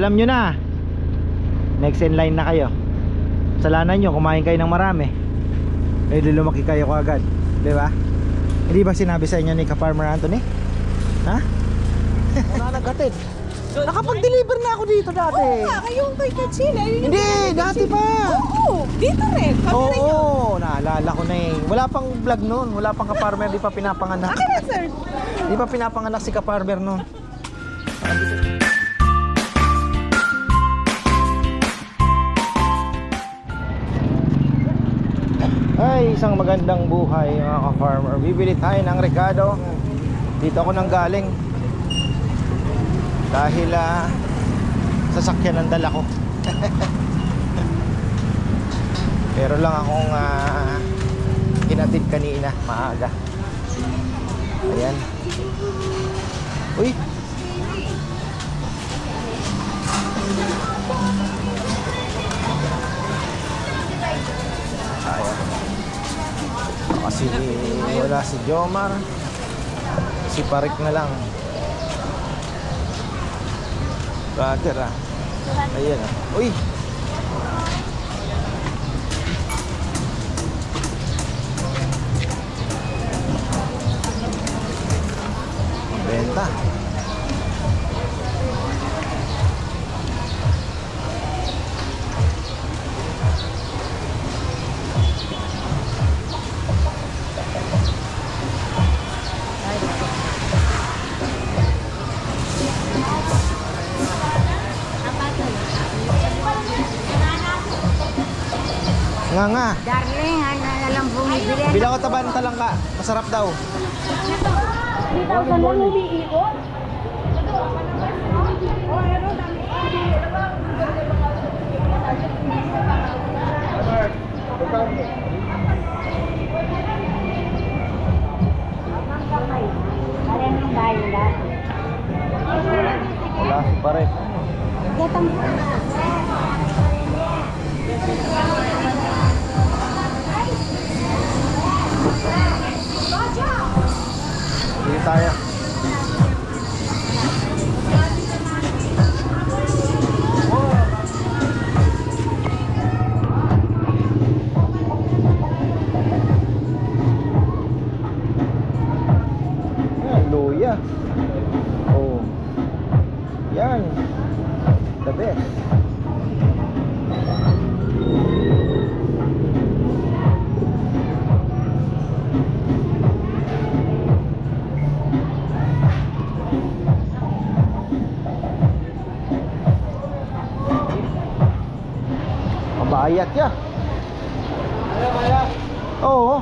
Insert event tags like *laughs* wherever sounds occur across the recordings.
alam nyo na. Next in line na kayo. Salanan nyo, kumain kayo ng marami. Eh, lumaki kayo kagad. Di ba? Hindi ba sinabi sa inyo ni Ka-Farmer Anthony? Ha? *laughs* Wala naghatid. Nakapag-deliver na ako dito dati. Oo nga, kayong kay Kachila. yun Hindi, dati pa. Oo, dito rin. Oo, nyo. naalala ko na eh. Wala pang vlog noon. Wala pang ka-farmer, di pa pinapanganak. Akin na, sir. Di pa pinapanganak si ka-farmer noon. *laughs* Ay, isang magandang buhay mga ka-farmer. Bibili tayo ng Ricardo. Dito ako nang galing. Dahil ah, sasakyan ang dala ko. *laughs* Pero lang akong ah, hinatid kanina, maaga. Ayan. Uy! Kasi wala si Jomar. Si Parik na lang. Brother ah. Ayan ah. Uy! Nga nga. Darling, ano na lang bumibili? Bilang ko taba ng talangka. Masarap daw. Kaya nang bayo lahat. Wala si Parik. Gatang Hindi tayo. Yan, luya. Oh. Yan. The best. Ya. Oo.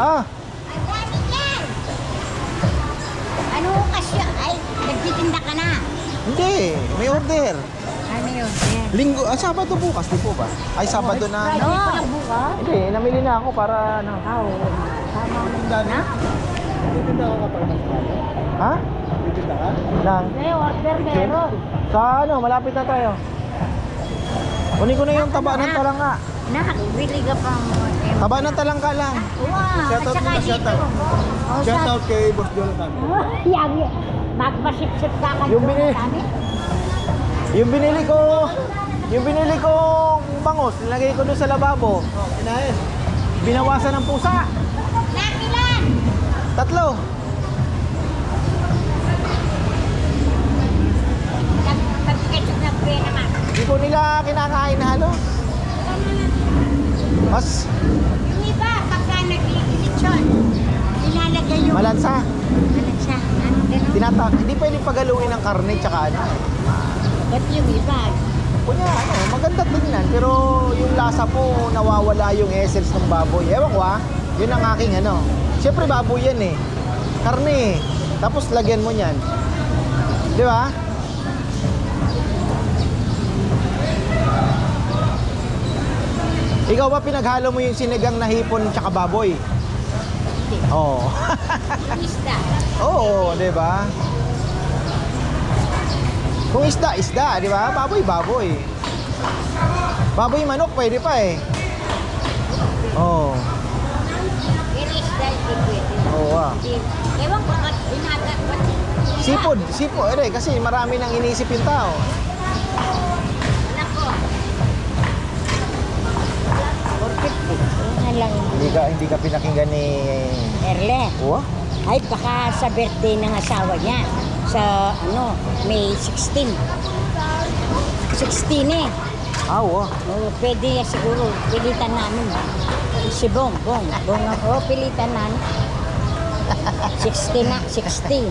Ah, Ano kasi? Ay, nagtitinda ka na. hindi. May order. Ano yun? Linggo, ah, Sabado bukas, di po ba? Ay, Sabado na. Friday pa lang bukas? Hindi, namili na ako para ano. Ah, Oo. Tama mo na. Ha? Lang. May order meron. Sa ano, malapit na tayo. Kunin ko na yung taba ng talangka. Nak, bili ka pang... eh, Taba ng talangka lang. Wow, at saka dito. Oh, Shout out kay Boss Jonathan. *laughs* Yan. Magpasip-sip ka ka Yung bini- Yung binili ko, yung binili kong bangos, nilagay ko doon sa lababo. Inahin. Binawasan ng pusa. Nakilan! Tatlo. Ko nila kinakain na halos. Mas Yung iba, pagka nag-lechon, nilalagay yung... malansa. Malansa. Ano? Tinata hindi pwedeng pagaluin ng karne tsaka ano. Ba't yung iba? Kunya, ano, maganda tingnan. Pero yung lasa po, nawawala yung essence ng baboy. Ewan ko ah. Yun ang aking ano. Siyempre baboy yan eh. Karne eh. Tapos lagyan mo niyan. Di ba? Ikaw ba pinaghalo mo yung sinigang na hipon tsaka baboy? Oo. Yung isda. *laughs* Oo, di ba? Kung isda, isda, di ba? Baboy, baboy. Baboy manok, pwede pa eh. Oo. Pero isda, hindi pwede. Oo ah. Hindi. Ewan ko, ba't binagat? Ba't Si Sipod, sipod. Eh, kasi marami nang iniisip yung tao. 450. Yan lang. Hindi ka, hindi ka pinakinggan ni... Erle. Oh? Ay, baka sa birthday ng asawa niya. Sa, ano, May 16. 16 eh. Ah, oh. Oo, pwede yan siguro. Pilitan namin. Si Bong, Bong. Bong ako, pilitan namin. *laughs* 60 na, 60.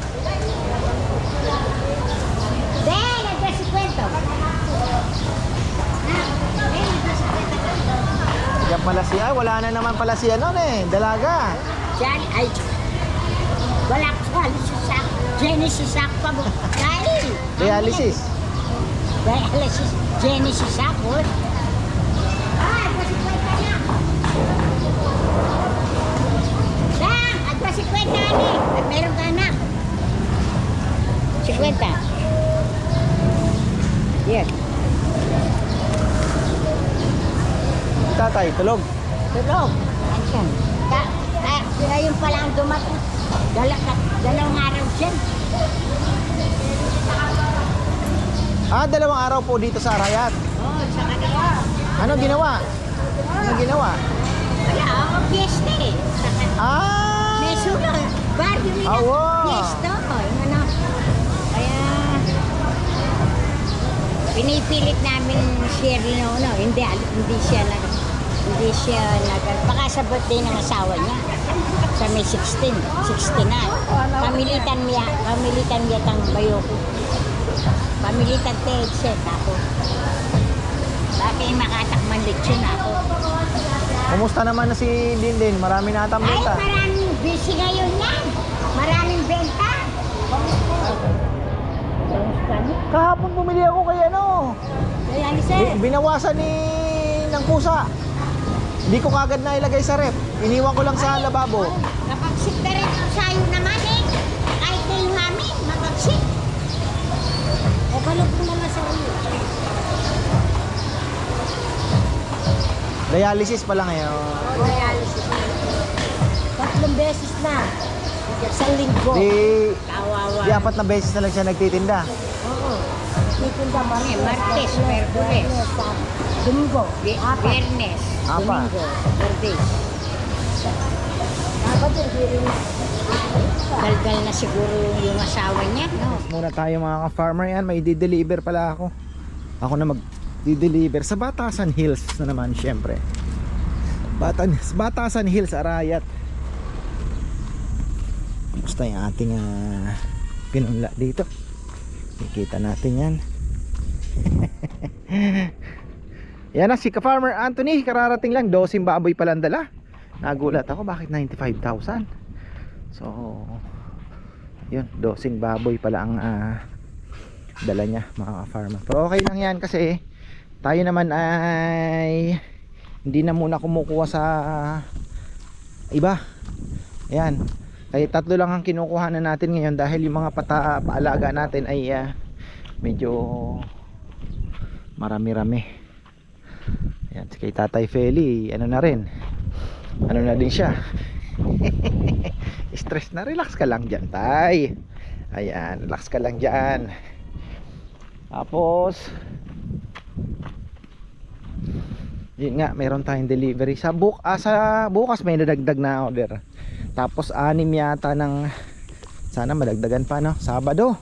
Yan pala si... Ay, wala na naman pala si ano eh. Dalaga. Diyan, ay, wala ko halos sa Genesis ako pa mo. Dahil, Dialysis. Dialysis, Genesis ako. Ah, nagpasikwento na. Dang, nagpasikwento na ni. At meron ka. 50. Yan. Tatay, tulog. Tulog. Ayan. Ta, ta, ngayon pa lang dumating. Dala, dalawang araw dyan. Ah, dalawang araw po dito sa Arayat. Oo, oh, sa kanila. Ano ginawa? Ano ginawa? Wala, ako fiesta eh. Ah! May sulo. Barrio nila. Ah, wow. Fiesta. Oh, yung ano. Kaya, pinipilit namin share no, no, hindi, hindi siya nag, hindi siya nag, baka sa birthday ng asawa niya. Sa may 16, 16 na. Pamilitan niya, pamilitan niya tang bayoko. Pamilitan te, siya, ako. Bakit makatakman lechon ako? Kumusta naman na si Dindin? Marami na atang Ay, benta. maraming busy ngayon yan. Maraming benta. Kahapon bumili ako kay ano. Kaya ni Bi- Binawasan ni ng pusa. Hindi ko kagad na ilagay sa rep. Iniwan ko lang sa lababo. Napagsik na rin ang sayo naman eh. Kahit na yung amin, mapagsik. E balog mo naman sa iyo. Dialysis pa lang ngayon. Dialysis. Tatlong beses na. Sa linggo. Di, Kawawa. di apat na beses na lang siya nagtitinda. Oo. Titinda eh. Martes, Merkules. Domingo. Biyernes. Apa. Domingo. Dapat hindi. Daldal na siguro yung asawa niya. No? Muna tayo mga ka-farmer yan. May di-deliver pala ako. Ako na mag-deliver sa Batasan Hills na naman syempre. Batan, Batasan Hills, Arayat. Gusto yung ating ah, pinunla dito. Kikita natin yan. *laughs* yan na si ka-farmer Anthony. Kararating lang. Dosing baboy palang dala. Nagulat ako. Bakit 95,000? So, yun, dosing baboy pala ang ah, dala niya mga farmer pero okay lang yan kasi tayo naman ay hindi na muna kumukuha sa iba yan kaya tatlo lang ang kinukuha na natin ngayon dahil yung mga pata, paalaga natin ay ah, medyo marami-rami yan si kay tatay Feli ano na rin. Ano na din siya. *laughs* Stress na relax ka lang dyan tay. Ayan relax ka lang dyan. Tapos yun nga meron tayong delivery. Sa buk ah, sa bukas may nadagdag na order. Tapos anim yata ng sana madagdagan pa no? Sabado.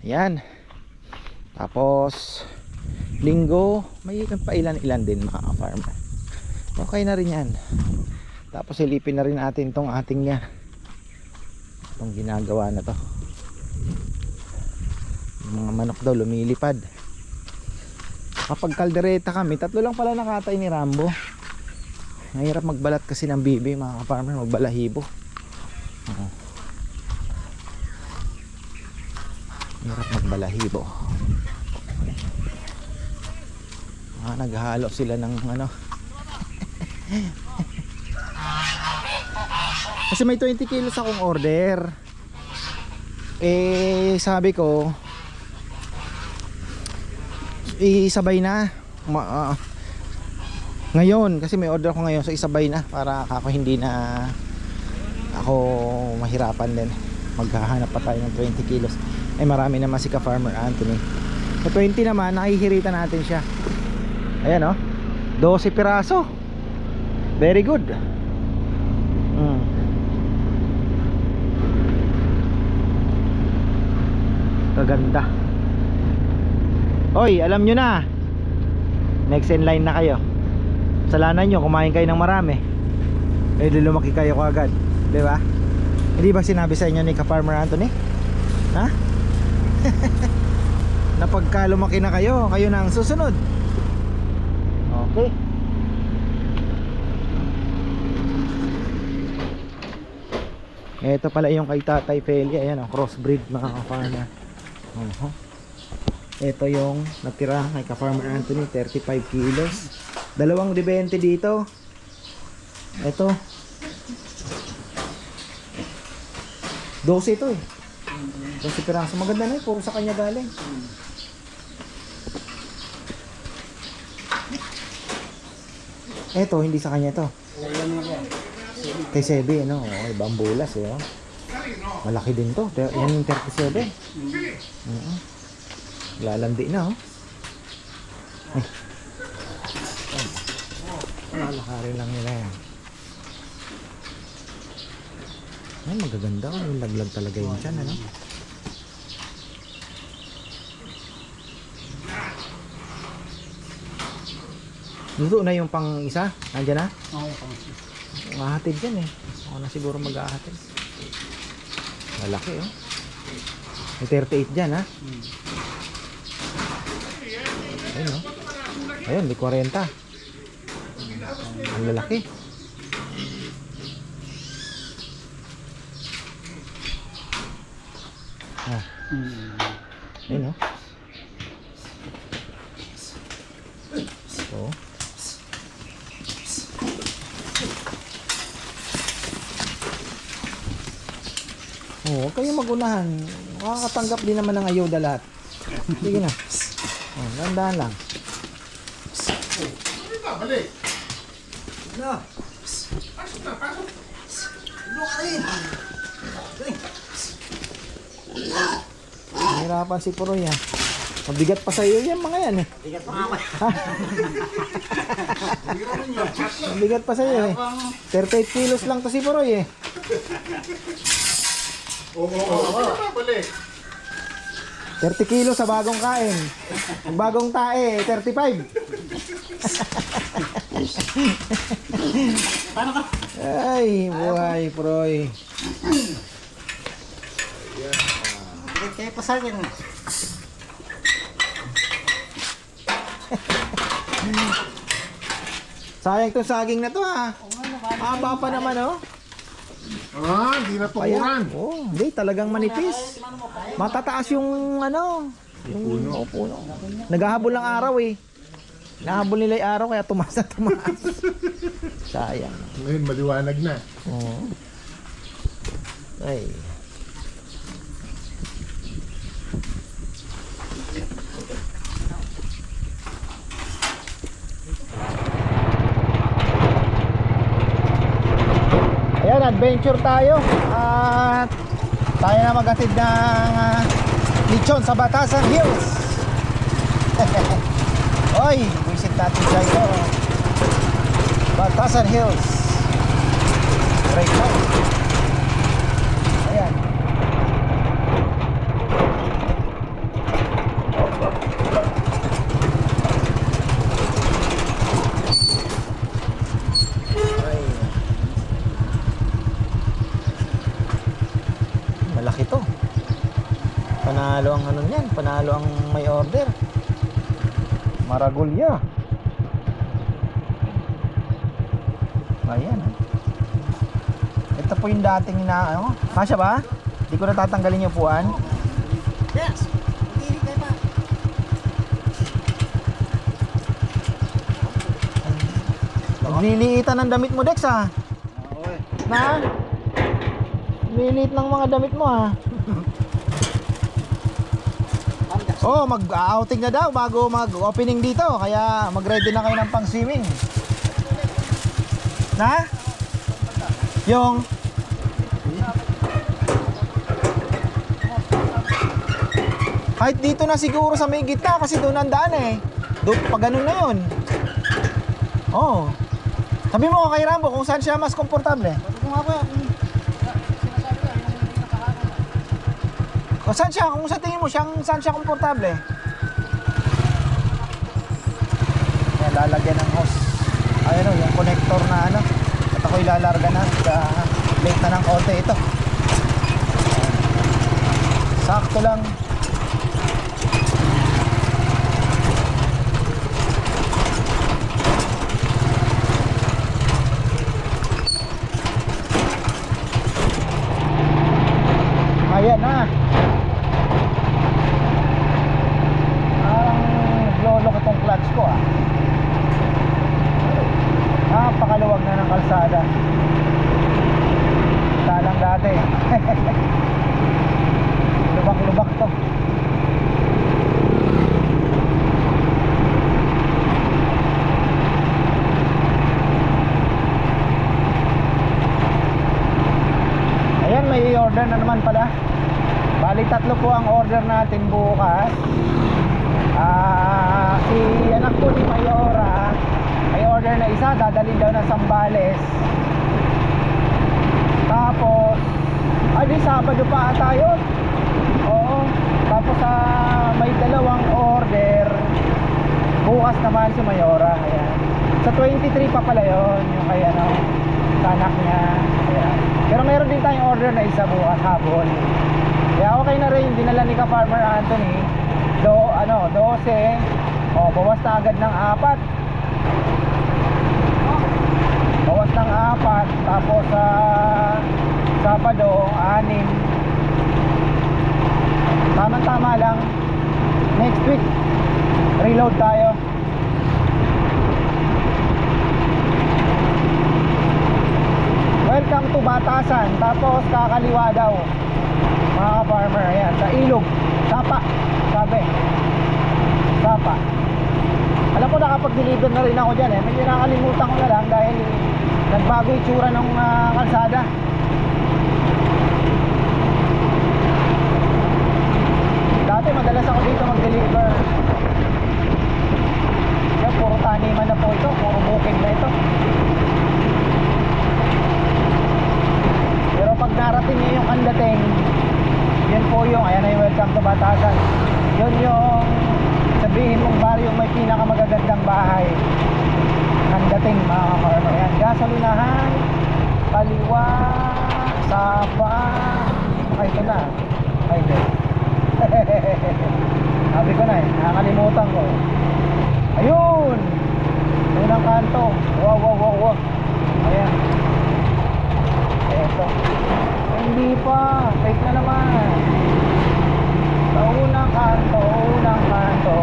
Ayan. Tapos linggo may pa ilan ilan din mga farmer okay na rin yan. Tapos silipin na rin natin tong ating niya itong ginagawa na to. Mga manok daw lumilipad. Kapag kaldereta kami tatlo lang pala nakatay ni Rambo. Mahirap magbalat kasi ng bibi mga farmer magbalahibo. Oo. mahirap magbalahibo ah, naghalo sila ng ano. *laughs* Kasi may 20 kilos akong order. Eh sabi ko isabay na. Ma, ah, ngayon kasi may order ako ngayon so isabay na para ako hindi na ako mahirapan din. Maghahanap pa tayo ng 20 kilos. Eh marami naman si ka Farmer Anthony. Sa 20 naman nakihirita natin siya ayan oh. 12 piraso. Very good. Mm. kaganda. Oy, alam nyo na. Next in line na kayo. Salanan nyo, kumain kayo ng marami. Eh, lumaki kayo kagad Di ba? Hindi ba sinabi sa inyo ni ka-farmer Anthony? Ha? *laughs* na pagka lumaki na kayo, kayo na ang susunod Okay. Ito pala yung kay Tatay Feli. Ayan o, crossbreed mga ka-farmer uh Ito yung natira kay ka-farmer Anthony 35 kilos. Dalawang dibente dito. Ito 12 ito eh. 12 piraso. Maganda na eh, puro sa kanya galing Ito, hindi sa kanya ito Kay Sebe, ano? Oh, ibang bulas eh, oh. Malaki din to. Ter- Yan yung 37. Oo. Lalandi na, oh. Ay. Lalakarin lang nila yan. Ay, magaganda. oh. Laglag talaga yun dyan, ano? Luto na yung pang isa? Nandiyan na? Mahatid yan eh. Ako na siguro mag-ahatid. Malaki oh. May 38 dyan ha. Ayun oh. Ayun, di 40. Ang lalaki. Ah. Ayun oh. So. Magunahan. Makakatanggap din naman ng ayuda lahat. Sige na. Oh, dandahan lang. Nahirapan si Puroy ha. Mabigat pa sa iyo yan mga yan eh. Bigat pa nga Mabigat pa sa iyo eh. 38 kilos lang to si Puroy eh. Oo, oo, oo. Balik. 30 kilos sa bagong kain. Ang bagong tae, 35. Ay, buhay, proy. Kaya pasakin. Sayang tong saging na to ha. Haba pa naman oh. Ah, hindi na tukuran. Ayan. Oh, hindi talagang manipis. Matataas yung ano, yung puno. Oh, puno. Naghahabol ng araw eh. Nahabol nila yung araw kaya tumaas na tumaas. *laughs* Sayang. Ngayon, maliwanag na. Oo. Ay. Adventure tayo. At tayo na maghatid ng ah, lechon sa Batasan Hills. *laughs* Oy, visit natin ito. Batasan Hills. Right now. Ayan. Ay. Malaki to. Panalo ang ano niyan, panalo ang may order. Maragulya. Ayan. Ito po yung dating na ano. Kasya ba? Hindi ko na tatanggalin yung upuan. Yes. Nagliliitan ng damit mo, Dex, ha? Na? Liliit ng mga damit mo, ha? Oh, mag-outing na daw bago mag-opening dito. Kaya mag-ready na kayo ng pang-swimming. Na? Yung Kahit dito na siguro sa may gitna kasi doon ang daan eh. Doon pa ganun na 'yon. Oh. Sabi mo kay Rambo kung saan siya mas komportable. Kung ako, kung Kung saan siya, kung sa tingin mo siyang saan siya komportable. Yan, lalagyan ng hose. Ayun o, yung connector na ano. At ako'y lalarga na. Late na ng konti ito. Sakto lang. Ayan na. Parang naglolok itong clutch ko ah. Napakaluwag na ng kalsada. Talang dati. Lubak-lubak to. Ayan, may order na naman pala. Bali tatlo po ang order natin bukas. Ah, si anak ko ni Mayora, may order na isa, dadalhin daw ng Sambales. Tapos, ay di Sabado pa ata yun. Oo. Tapos sa may dalawang order, bukas naman si Mayora. Ayan. Sa 23 pa pala yun, yung kay ano, sa anak niya. Pero meron din tayong order na isa bukas hapon. Kaya okay na rin, dinala ni ka Farmer Anthony. Do, ano, 12. O, bawas na agad ng apat. Bawas ng apat. Tapos sa Sabado, anim. Tama-tama lang. Next week, reload tayo. Batasan. Tapos kakaliwa daw. Mga farmer, ayan, sa ilog. Sapa, sabi. Sapa. Alam ko nakapag-deliver na rin ako dyan eh. Medyo nakalimutan ko na lang dahil nagbago itsura ng ah, kalsada. Dati madalas ako dito mag-deliver. Yan, puro taniman na po ito. Puro bukid na ito. Pero pag narating niyo yung kandating, yun po yung, ayan yung welcome to Batasan. Yun yung sabihin mong baryong may pinakamagagandang bahay. Kandating mga kamarma. Yan, gasolinahan, kaliwa, sapa. Ay, ito na. Ay, ito. *laughs* Sabi ko na eh, nakakalimutan ko. Ayun! Unang kanto. Wow, wow, wow, wow. Ayan. Ay, hindi pa. Fake na naman. Sa unang kanto, unang kanto.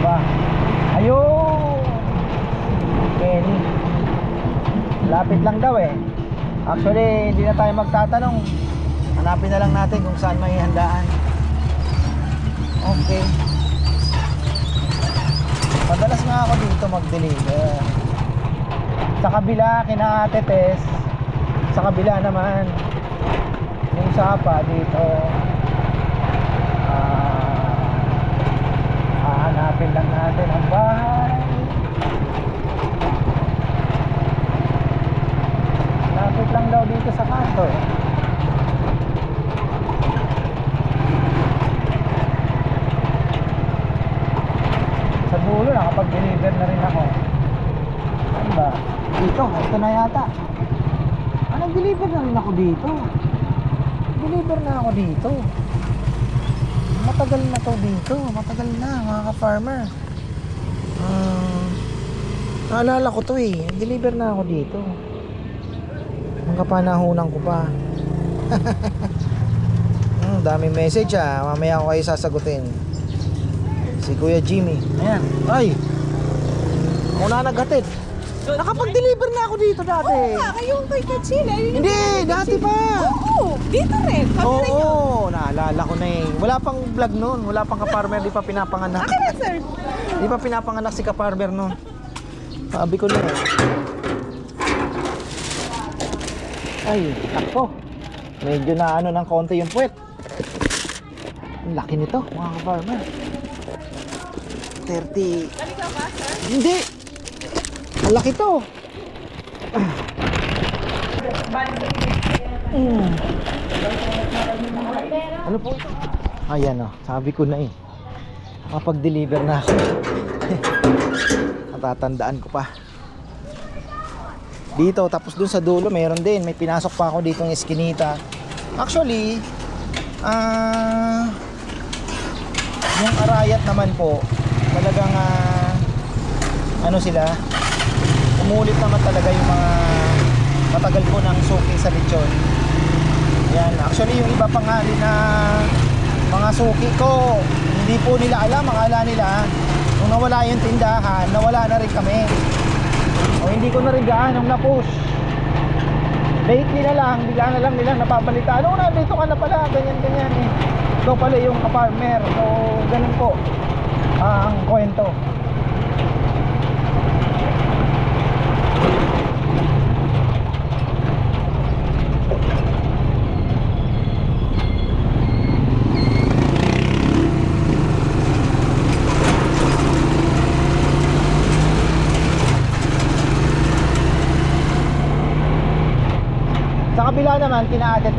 Ba? Ayun! Kenny. Lapit lang daw eh. Actually, hindi na tayo magtatanong. Hanapin na lang natin kung saan may handaan. Okay. Madalas nga ako dito mag-deliver. Sa kabila, kina Ate Tess. Sa kabila naman. Yung sapa dito. Ah, hahanapin lang natin ang bahay. Lapit lang daw dito sa kanto eh. Sa dulo, nakapag-deliver na rin ako. Saan ba? Dito, ito na yata. Ah, nag-deliver na rin ako dito. Deliver na ako dito. Matagal na to dito. Matagal ka-farmer. Ah, naalala ko to eh. Deliver na ako dito. Ang kapanahunan ko pa. *laughs* hmm, daming message ah. Mamaya ko kayo sasagutin. Si Kuya Jimmy. Ayan. Ay! Ako na naghatid. Nakapag-deliver na ako dito dati. Oo nga, kayong kay Kachila. Yun Hindi, dati pa. Oo, dito rin. Kami rin yun. Oo, naalala ko na eh. Wala pang vlog noon. Wala pang ka-farmer. Di pa pinapanganak. Akin na, sir. Di pa pinapanganak si ka-farmer noon. Sabi ko na eh. Ay, takpo. Medyo na ano ng konti yung puwet. Ang laki nito, mga ka-farmer. 30. Talaga ba, sir? Hindi. Ang laki to. Mm. Ano po ito? Ayan o, sabi ko na eh. Kapag-deliver na ako. *laughs* Natatandaan ko pa. Dito, tapos dun sa dulo, meron din. May pinasok pa ako dito ng eskinita. Actually, ah... yung arayat naman po, talagang ah, ano sila, umulit naman talaga yung mga matagal po ng suki sa lechon. Yan, actually yung iba pang hali na mga suki ko, hindi po nila alam, akala nila nung nawala yung tindahan, nawala na rin kami. O hindi ko na rin gaanong na-push. Lately na lang, bigla na lang nilang napabalita. Ano na, dito ka na pala, ganyan, ganyan eh. Ikaw pala yung ka-farmer. So, ganun po ah, ang kwento. Kabila naman, kina Ate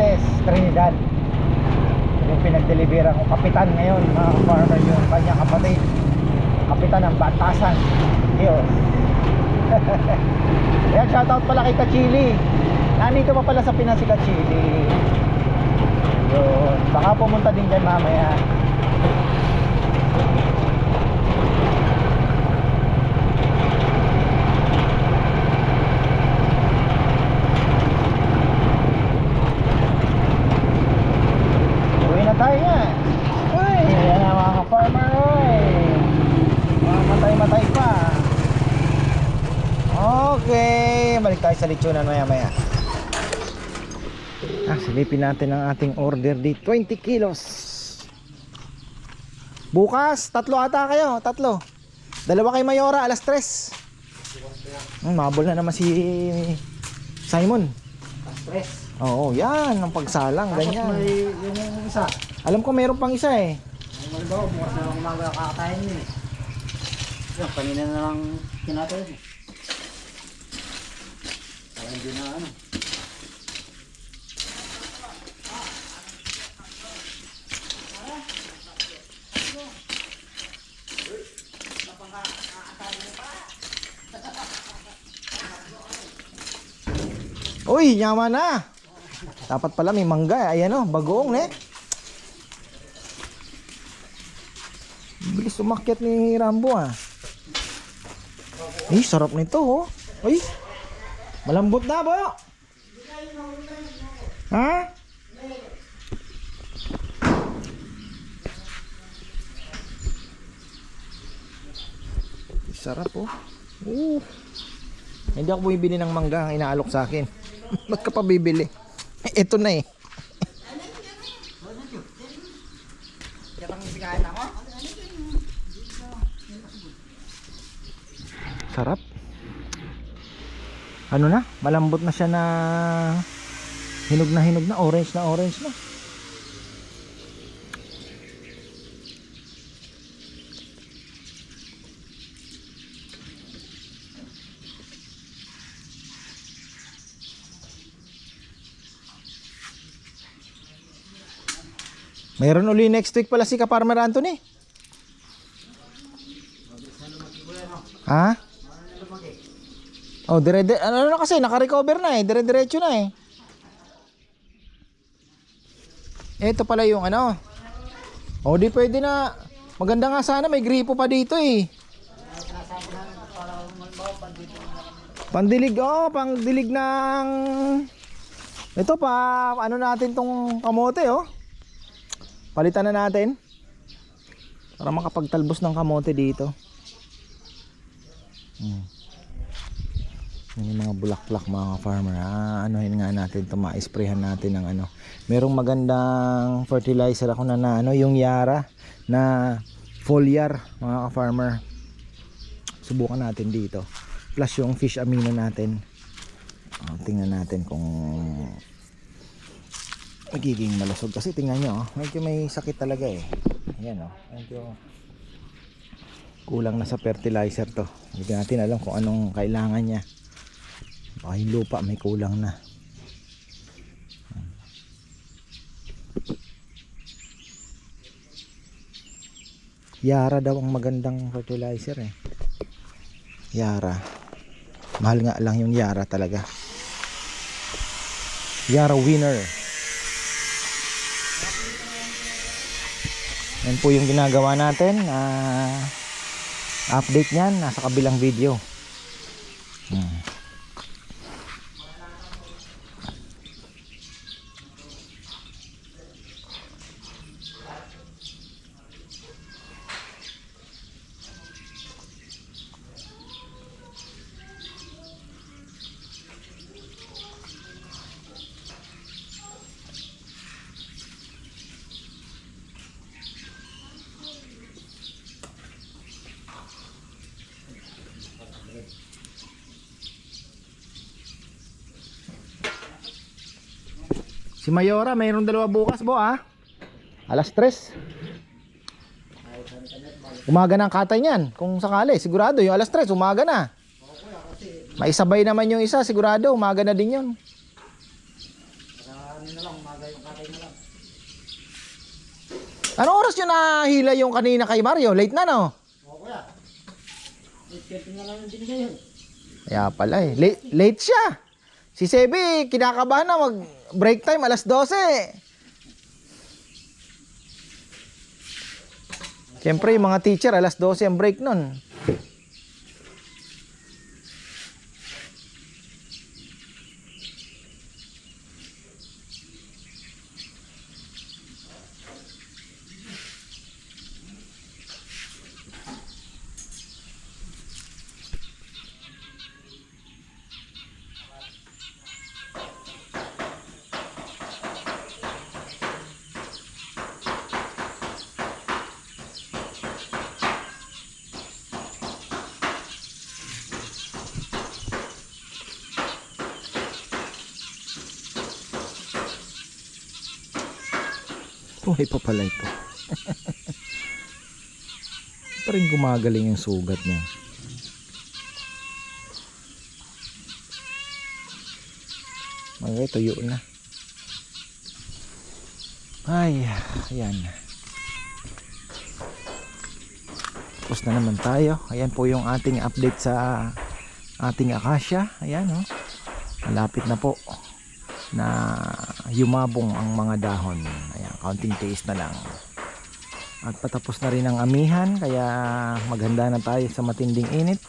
Trinidad. Yung pinag-deliveran ko, kapitan ngayon, mga farmer yung kanyang kapatid. Kapitan ng Batasan. Diyos. *laughs* Ayan, shoutout pala kay Kachili. Nandito pa pala sa Pinas si Kachili. Yun. Baka pumunta din dyan mamaya. Uwi na tayo nga. Uy, yan na mga ka-farmer. Uy. Mga matay-matay pa. Okay, balik tayo sa lechonan maya maya. Ah, silipin natin ang ating order di 20 kilos. Bukas, tatlo ata kayo, tatlo. Dalawa kay Mayora, alas 3. Hmm, mabol na naman si Simon. Stress. Oo, yan, ang pagsalang, Tapos ganyan. may yung yung isa. Alam ko meron pang isa eh. Yung halimbawa, bukas na lang umaga kakatayin yun eh. Yung kanina na lang kinatayin Parang hindi na ano. Uy, yaman na. Dapat pala may mangga. eh. Ayan o, bagoong eh. Bilis umakyat ni Rambo ah. Eh, sarap nito oh. Uy, malambot na ba? Ha? Sarap oh. Uh. Hindi ako bumibili ng mangga ang inaalok sa akin. *laughs* Ba't ka pa bibili? Ito na eh. Sarap. Ano na? Malambot na siya na hinog na hinog na, orange na orange na. Mayroon uli next week pala si Kaparmer Anthony. Ha? Oh, dire dire ano na kasi naka-recover na eh, dire-diretso na eh. Ito pala yung ano. Oh, di pwede na. Maganda nga sana may gripo pa dito eh. Pandilig, oh, pangdilig ng Ito pa, ano natin tong kamote oh. Palitan na natin. Para makapagtalbos ng kamote dito. Hmm. Yung mga bulaklak mga farmer. Ah, anuhin nga natin ito, ma-sprayhan natin ng ano. Merong magandang fertilizer ako na, na ano, yung Yara na foliar mga farmer. Subukan natin dito. Plus yung fish amino natin. Oh, tingnan natin kung magiging malusog kasi tingnan nyo oh, medyo may sakit talaga eh ayan oh medyo kulang na sa fertilizer to hindi natin alam kung anong kailangan niya baka yung lupa may kulang na. Yara daw ang magandang fertilizer eh. Yara. Mahal nga lang yung Yara talaga. Yara winner. Yan po yung ginagawa natin. Ah update niyan. Nasa kabilang video. Hmm. Si Mayora, mayroong dalawa bukas bo ah. Alas 3. Umaga na ang katay niyan. Kung sakali, sigurado yung alas 3, umaga na. Maisabay naman yung isa, sigurado, umaga na din yun. Ano oras yun nahila yung kanina kay Mario? Late na no? Kaya pala eh. Late, late siya. Si Sebi, kinakabahan na mag break time alas 12. Siyempre, yung mga teacher, alas 12 ang break nun. Buhay pa pala ito. pa gumagaling yung sugat niya. Okay, tuyo na. Ay, ayan. Tapos na naman tayo. Ayan po yung ating update sa ating akasya. Ayan, oh. Malapit na po na yumabong ang mga dahon. Ayan, counting days na lang. At patapos na rin ang amihan kaya maghanda na tayo sa matinding init.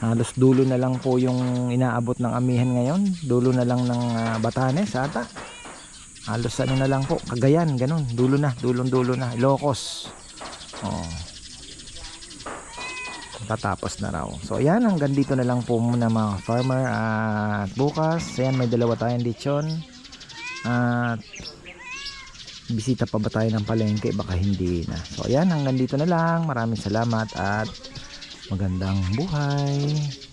Halos dulo na lang po yung inaabot ng amihan ngayon. Dulo na lang ng ah, Batanes ata. Halos ano na lang po, Cagayan, ganun. Dulo na, dulong dulo na. Ilocos. Oh. Tatapos na raw. So ayan, hanggang dito na lang po muna mga farmer. At bukas, ayan may dalawa tayong lechon. At bisita pa ba tayo ng palengke? Baka hindi na. So ayan, hanggang dito na lang. Maraming salamat at magandang buhay.